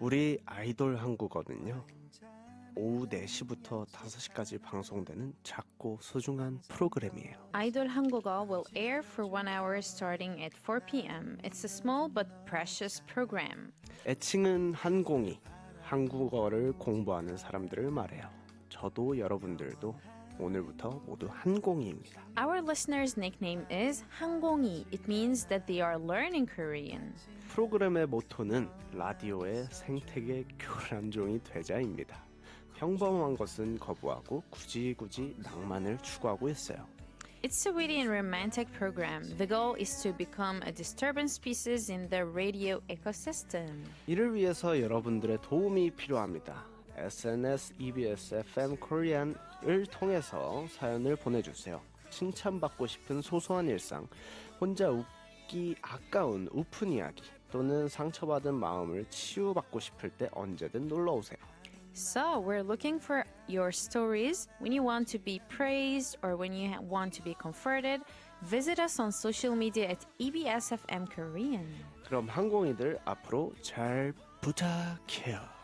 우리 아이돌 한국어는요. 오후 4시부터 5시까지 방송되는 작고 소중한 프로그램이에요. Idol 한국어 will air for one hour starting at 4 p.m. It's a small but precious program. 애칭은 한공이 한국어를 공부하는 사람들을 말해요. 저도 여러분들도 오늘부터 모두 한공이입니다. Our listener's nickname is 항공이. It means that they are learning Korean. 프로그램의 모토는 라디오의 생태계 교란종이 되자입니다. 평범한 것은 거부하고 굳이 굳이 낭만을 추구하고 있어요. It's a witty and romantic program. The goal is to become a disturbance species in the radio ecosystem. 이를 위해서 여러분들의 도움이 필요합니다. SNS EBS FM Korean을 통해서 사연을 보내주세요. 칭찬받고 싶은 소소한 일상, 혼자 웃기 아까운 우픈 이야기, 또는 상처받은 마음을 치유받고 싶을 때 언제든 놀러 오세요. So, we're looking for your stories. When you want to be praised or when you want to be comforted, visit us on social media at E EBSFM Korean. 그럼 항공이들 앞으로 잘 부탁해요.